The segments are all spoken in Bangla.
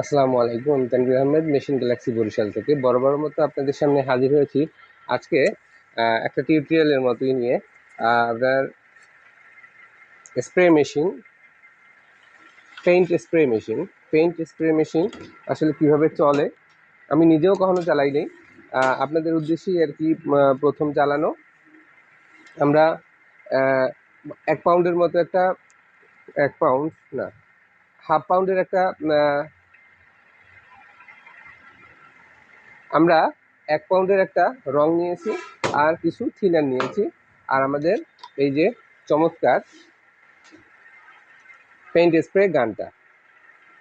আসসালামু আলাইকুম আমি তানভীর আহমেদ, মেশিন গ্যালাক্সি বরিশাল থেকে। বড় বড় মতো আপনাদের সামনে হাজির হয়েছি। আজকে একটা টিউটোরিয়ালের মতোই নিয়ে, আপনার spray machine, paint spray machine. Paint spray machine আসলে কীভাবে চলে, আমি নিজেও কখনো চালাই নাই। আপনাদের উদ্দেশ্যেই আর কি প্রথম চালানো। আমরা এক পাউন্ডের মতো একটা, এক পাউন্ড, না হাফ পাউন্ডের একটা আমরা এক পাউন্ডের একটা রং নিয়েছি আর কিছু থিনার নিয়েছি। আর আমাদের এই যে চমৎকার পেইন্ট স্প্রে গানটা।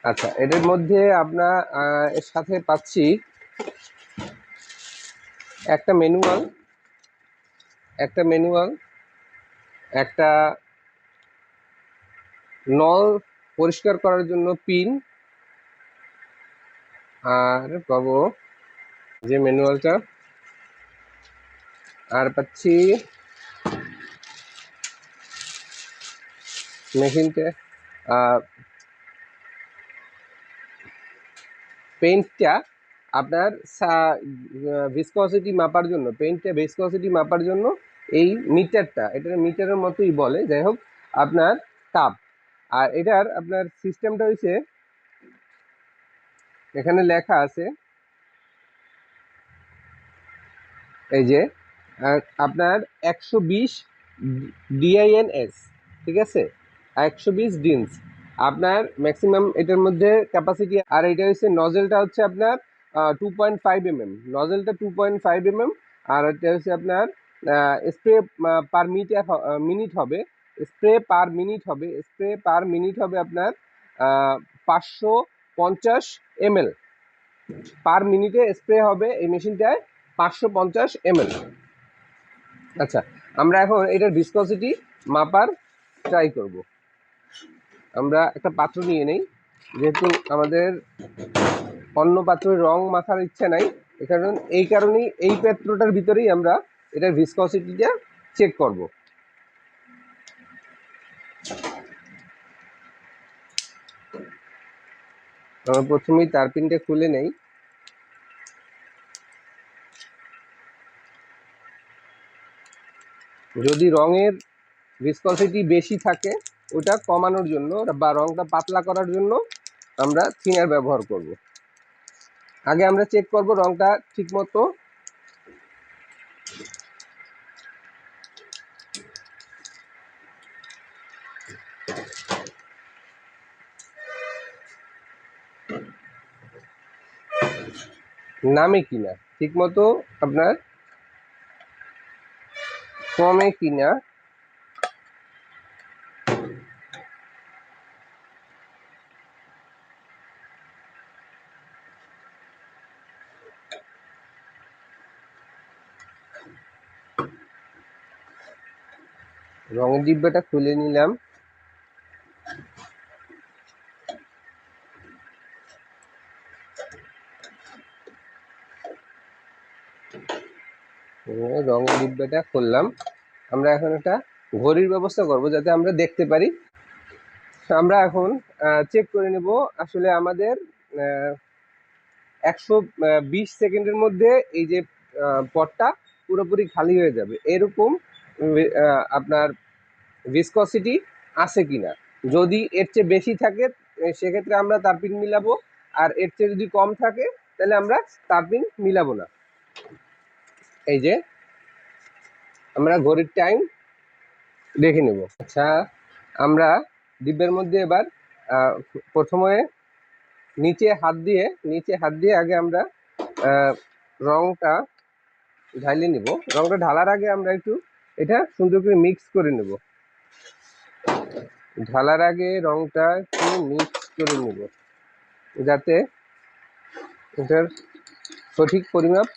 আচ্ছা এটার মধ্যে আপনার এর সাথে পাচ্ছি একটা ম্যানুয়াল একটা ম্যানুয়াল একটা নল পরিষ্কার করার জন্য পিন আর পাবো যে ম্যানুয়ালটা। আর পাচ্ছি মেশিনটা পেইন্টটা আপনার ভিসকসিটি মাপার জন্য পেন্টটা ভিসকসিটি মাপার জন্য এই মিটারটা এটার মিটারের মতোই বলে। যাই হোক, আপনার কাপ আর এটার আপনার সিস্টেমটা হয়েছে এখানে লেখা আছে, এই যে আপনার একশো বিশ ডিআইএনএস, ঠিক আছে? একশো বিশ ডিনস আপনার ম্যাক্সিমাম এটার মধ্যে ক্যাপাসিটি আর এটা হচ্ছে নজেলটা হচ্ছে আপনার two point five M M নজেলটা two point five M M আর এটা হচ্ছে আপনার স্প্রে পার মিটার মিনিট হবে। স্প্রে পার মিনিট হবে স্প্রে পার মিনিট হবে আপনার পাঁচশো পঞ্চাশ এম এল পার মিনিটে স্প্রে হবে এই মেশিনটায় পাঁচশো পঞ্চাশ এম এল আচ্ছা আমরা এখন এটার ভিসকসিটি মাপার ট্রাই করব। আমরা একটা পাত্র নিয়ে নেই, যেহেতু আমাদের অন্য পাত্রের রং মাখার ইচ্ছে নাই এই কারণ, এই কারণেই এই পাত্রটার ভিতরেই আমরা এটার ভিসকসিটিটা চেক করব। আমরা প্রথমেই তার পিনটা খুলে নেই। যদি রঙের ভিসকসিটি বেশি থাকে, ওটা কমানোর জন্য বা রঙটা পাতলা করার জন্য আমরা থিনার ব্যবহার করব। আগে আমরা চেক করব রংটা ঠিকমতো নামে কিনা ঠিকমতো আপনার কমে কিনা। রঙের ডিব্বাটা খুলে নিলাম। রঙের ডিব্বাটা খুললাম। আমরা এখন একটা ঘড়ির ব্যবস্থা করব যাতে আমরা দেখতে পারি। আমরা এখন চেক করে নেব আসলে আমাদের একশো বিশ সেকেন্ডের মধ্যে এই যে পটটা পুরোপুরি খালি হয়ে যাবে। এরকম আপনার ভিসকসিটি আছে কিনা? যদি এর চেয়ে বেশি থাকে সেক্ষেত্রে আমরা তারপিন মিলাবো। আর এর চেয়ে যদি কম থাকে, তাহলে আমরা তারপিন মিলাবো না। এই যে আমরা ঘড়ির টাইম দেখে নেব। আচ্ছা আমরা ডিব্বের মধ্যে এবার প্রথমে নিচে হাত দিয়ে, নিচে হাত দিয়ে আগে আমরা রংটা ঢালিয়ে নিব। রংটা ঢালার আগে আমরা একটু এটা সুন্দর করে মিক্স করে নেব। ঢালার আগে রংটা একটু মিক্স করে নেব। যাতে এটার সঠিক পরিমাপ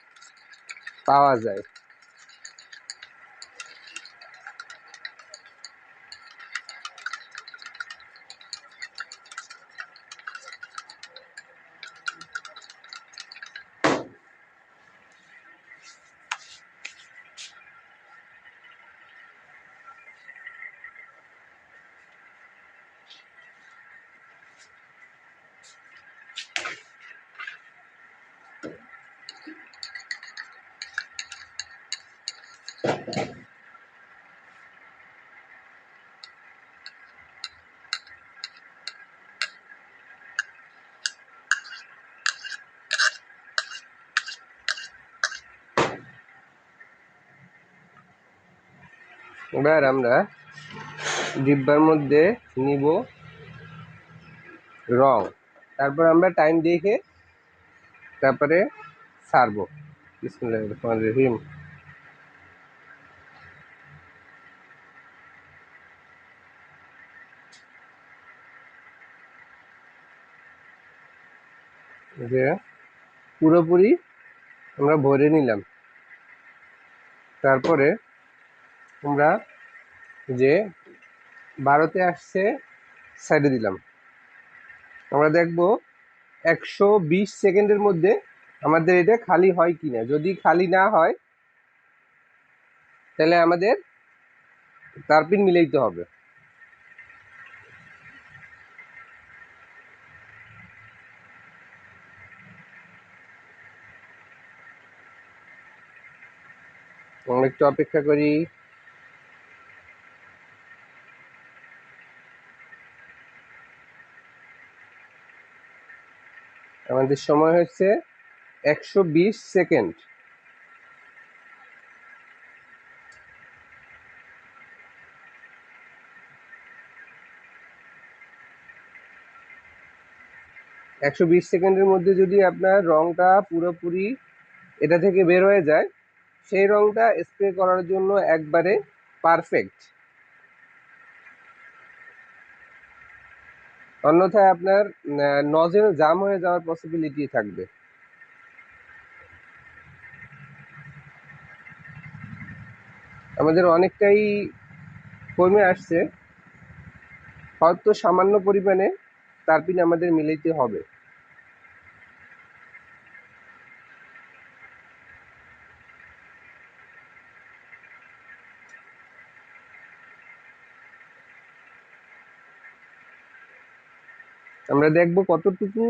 পাওয়া যায়। এবার আমরা ডিব্বার মধ্যে নিব রং। তারপর আমরা টাইম দেখে তারপরে সারবো। রহিম। যে পুরোপুরি আমরা ভরে নিলাম। তারপরে আমরা যে বারোতে আসছে সাইডে দিলাম। আমরা দেখব একশো বিশ সেকেন্ডের মধ্যে আমাদের এটা খালি হয় কি না যদি খালি না হয়, তাহলে আমাদের তারপিন মিলাইতে হবে। একটু অপেক্ষা করি। আমাদের সময় হচ্ছে একশো বিশ সেকেন্ড। একশো বিশ সেকেন্ডের মধ্যে যদি আপনার রংটা পুরোপুরি এটা থেকে বের হয়ে যায়, সেই রংটা স্প্রে করার জন্য একবারে পারফেক্ট অন্যথায় আপনার নজেল জাম হয়ে যাওয়ার পসিবিলিটি থাকবে। আমাদের অনেকটাই কমে আসছে। হয়তো সামান্য পরিমাণে তারপিন আমাদের মিলাইতে হবে। আমরা দেখব কতটুকু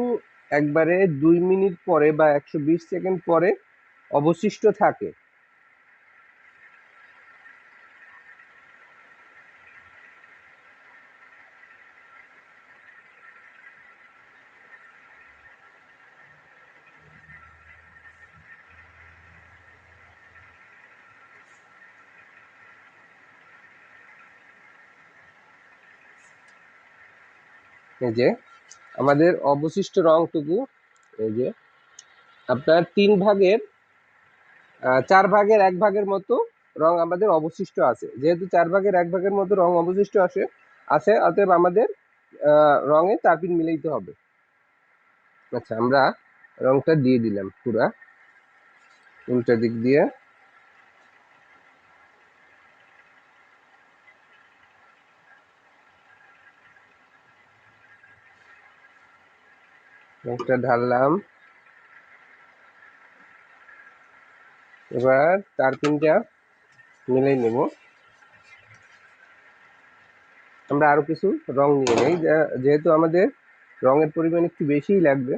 একবারে দুই মিনিট পরে বা একশো বিশ সেকেন্ড পরে অবশিষ্ট থাকে। এই যে আমাদের অবশিষ্ট রংটুকু, এই যে, আপনার তিন ভাগের চার ভাগের এক ভাগের মতো রং আমাদের অবশিষ্ট আছে। যেহেতু চার ভাগের এক ভাগের মতো রং অবশিষ্ট আসে, আছে, অতএব আমাদের রঙে তারপিন মিলাইতে হবে। আচ্ছা আমরা রংটা দিয়ে দিলাম পুরা। উল্টা দিক দিয়ে রংটা ঢাললাম। এবার তারপিনটা মিলাই নেব। আমরা আরও কিছু রং নিয়ে নেই। যেহেতু আমাদের রঙের পরিমাণ একটু বেশিই লাগবে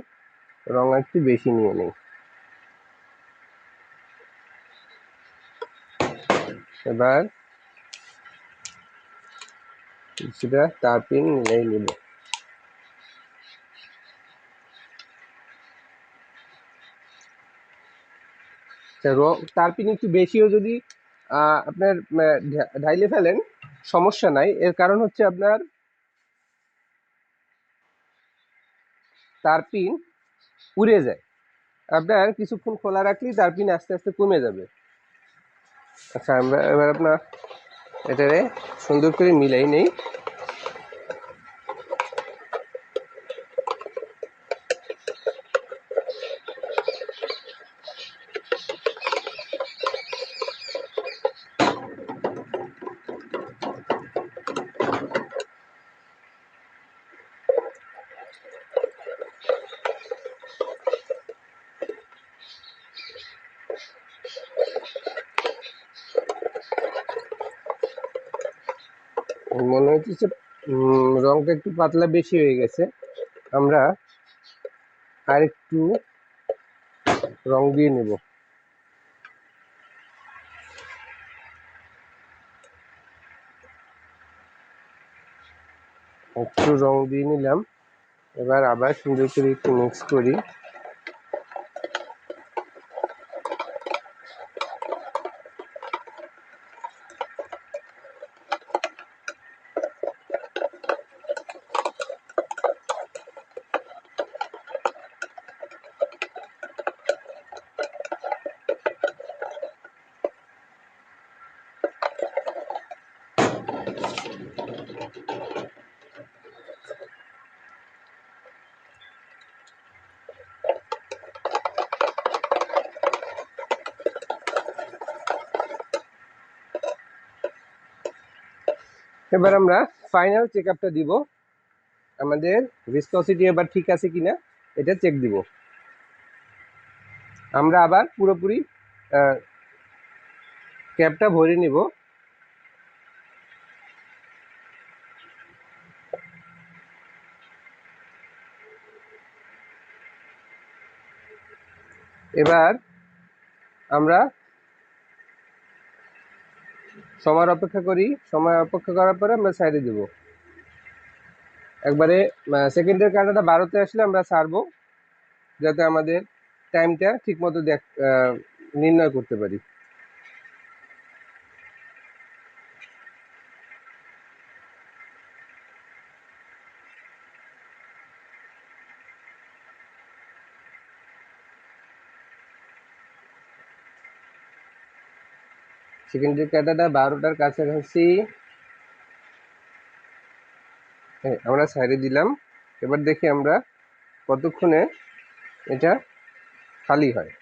রং একটু বেশি নিয়ে নেই। এবার কিছুটা তারপিন মিলাই নেব। আচ্ছা, র- তারপিন একটু বেশিও যদি আপনার ঢাইলে ফেলেন সমস্যা নাই। এর কারণ হচ্ছে আপনার তারপিন উড়ে যায়। আপনার কিছুক্ষণ খোলা রাখলেই তারপিন আস্তে আস্তে কমে যাবে। আচ্ছা আমরা এবার আপনার এটারে সুন্দর করে মিলাই নেই মনে হচ্ছে রংটা একটু পাতলা বেশি হয়ে গেছে। আমরা আর একটু রং দিয়ে নেব। একটু রং দিয়ে নিলাম। এবার আবার সুন্দর করে একটু মিক্স করি। এবার আমরা ফাইনাল চেক আপটা দিব। আমাদের ভিসকসিটি এবার ঠিক আছে কিনা, এটা চেক দিব। আমরা আবার পুরোপুরি ক্যাপটা ভরে নিব। এবার আমরা সময় অপেক্ষা করি সময় অপেক্ষা করার পরে আমরা সাইডে দিব। একবারে সেকেন্ডের কাটাটা বারোতে আসলে আমরা সারবো, যাতে আমাদের টাইমটা ঠিক মতো দেখ নির্ণয় করতে পারি। সেকেন্ডের ক্যাটাটা বারোটার কাছাকাছি। আমরা সাইডে দিলাম। এবার দেখি আমরা কতক্ষণে এটা খালি হয়।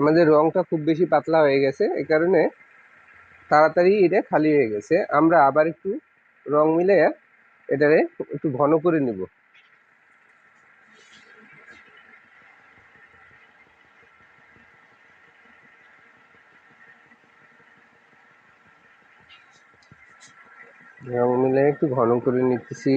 আমাদের রংটা খুব বেশি পাতলা হয়ে গেছে এ কারণে তাড়াতাড়ি এটা খালি হয়ে গেছে। আমরা আবার একটু রং মিলে এটারে একটু ঘন করে নিব। রং মিলে একটু ঘন করে নিতেছি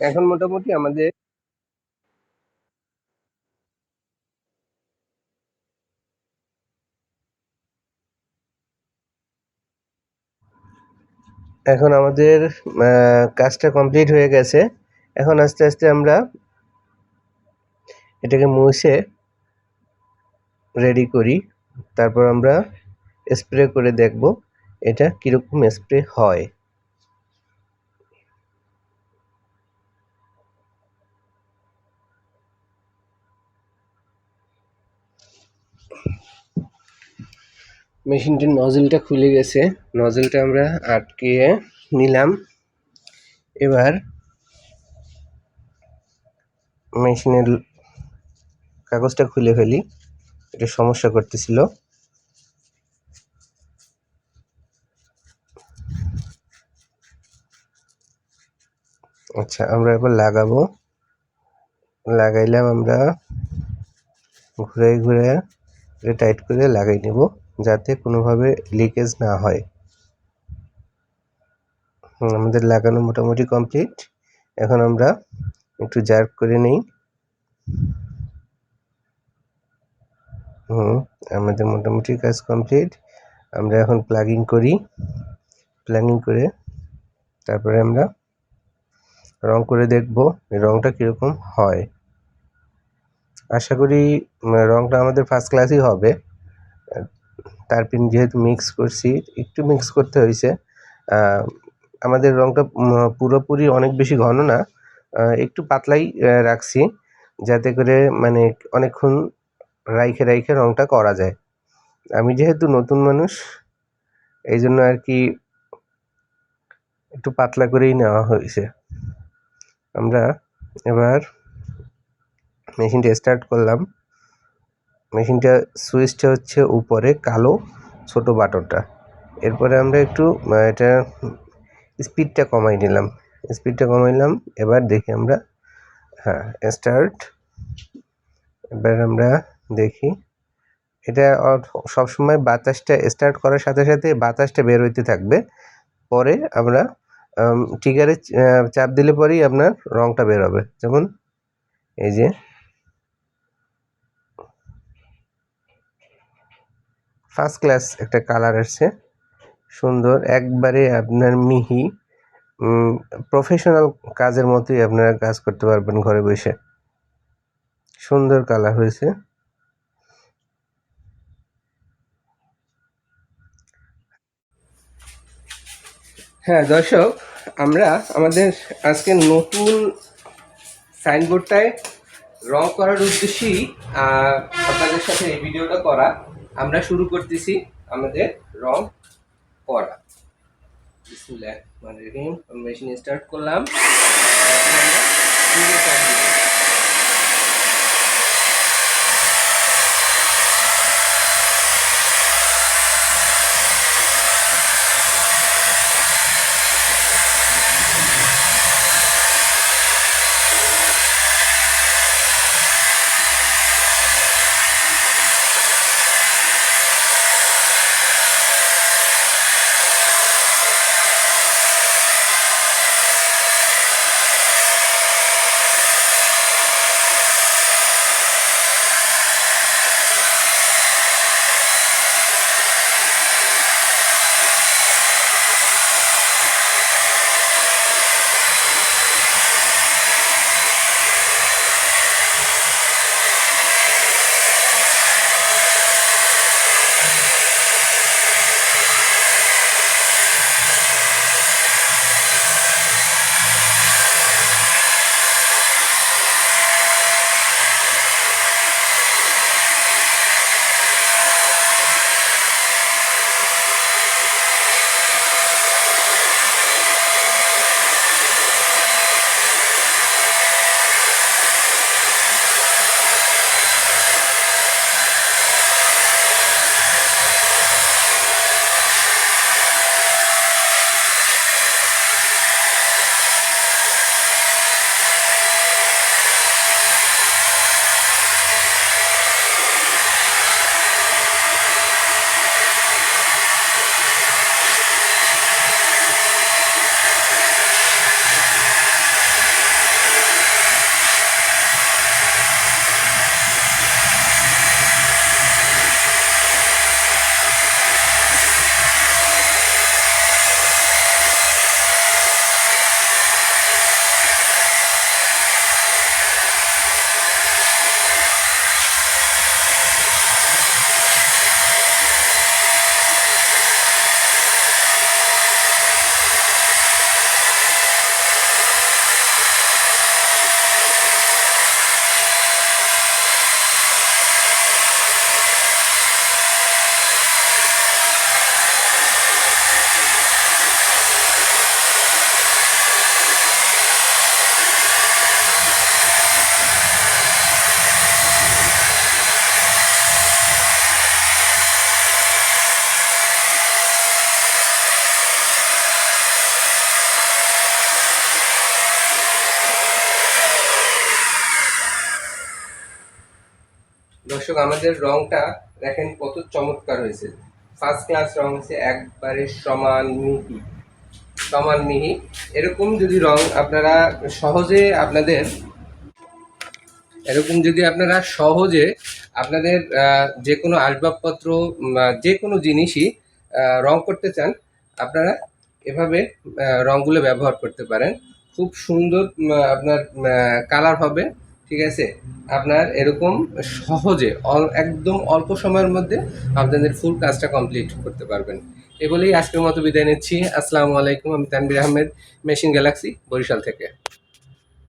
এখন মোটামুটি আমাদের এখন আমাদের কাজটা কমপ্লিট হয়ে গেছে। এখন আস্তে আস্তে আমরা এটাকে মুছে রেডি করি। তারপর আমরা স্প্রে করে দেখব এটা কীরকম স্প্রে হয়। মেশিনটির নজলটা খুলে গেছে। নজলটা আমরা আটকিয়ে নিলাম। এবার মেশিনের কাগজটা খুলে ফেলি। এটা সমস্যা করতেছিল। আচ্ছা আমরা এবার লাগাবো। লাগাইলাম আমরা। ঘুরে ঘুরে টাইট করে লাগাই নেব। যাতে কোনোভাবে লিকেজ না হয়। আমাদের লাগানো মোটামুটি কমপ্লিট এখন আমরা একটু জার্ক করে নিই। হুম, আমাদের মোটামুটি কাজ কমপ্লিট আমরা এখন প্লাগিং করি। প্লাগিং করে তারপরে আমরা রং করে দেখব রংটা কীরকম হয়। আশা করি রংটা আমাদের ফার্স্ট ক্লাসই হবে। তারপিন যেহেতু মিক্স করছি, একটু মিক্স করতে হয়েছে আমাদের রঙটা পুরোপুরি অনেক বেশি ঘন না। একটু পাতলাই রাখছি যাতে করে মানে অনেকক্ষণ রাইখে রাইখে রঙটা করা যায়। আমি যেহেতু নতুন মানুষ এই জন্য আর কি একটু পাতলা করেই নেওয়া হয়েছে। আমরা এবার মেশিনটা স্টার্ট করলাম। মেশিনটা সুইচটা হচ্ছে উপরে, কালো, ছোট বাটনটা। এরপরে আমরা একটু এটা স্পিডটা কমাই নিলাম। স্পিডটা কমাইলাম এবার দেখি আমরা হ্যাঁ স্টার্ট এবার আমরা দেখি। এটা সবসময় বাতাসটা স্টার্ট করার সাথে সাথে বাতাসটা বের হইতে থাকবে। পরে আমরা ট্রিগারে চাপ দিলে পরেই আপনার রংটা বের হবে। যেমন এই যে ফার্স্ট ক্লাস একটা কালার আসছে। সুন্দর, একবারে আপনার মিহি। প্রফেশনাল কাজের মতোই আপনারা কাজ করতে পারবেন ঘরে বসে। সুন্দর কালার হয়েছে। হ্যাঁ দর্শক, আমরা আমাদের আজকে নতুন সাইনবোর্ডটায় রং করার উদ্দেশ্যেই আপনাদের সাথে এই ভিডিওটা করা। আমরা শুরু করতেছি আমাদের রং করা রহিম। মেশিন স্টার্ট করলাম। দর্শক, আমাদের রংটা দেখেন কত চমৎকার হয়েছে। ফার্স্ট ক্লাস রং হচ্ছে একবারে সমান মিহি সমান মিহি। এরকম যদি রং আপনারা সহজে আপনাদের, এরকম যদি আপনারা সহজে আপনাদের যে কোনো আসবাবপত্র যে কোনো জিনিসই রং করতে চান, আপনারা এভাবে রংগুলো ব্যবহার করতে পারেন। খুব সুন্দর আপনার কালার হবে। ঠিক আছে? আপনার এরকম সহজে একদম অল্প সময়ের মধ্যে আপনাদের ফুল কাজটা কমপ্লিট করতে পারবেন। এ বলেই আজকের মতো বিদায় নিচ্ছি। আসসালামু আলাইকুম, আমি তানবির আহমেদ মেশিন গ্যালাক্সি বরিশাল থেকে।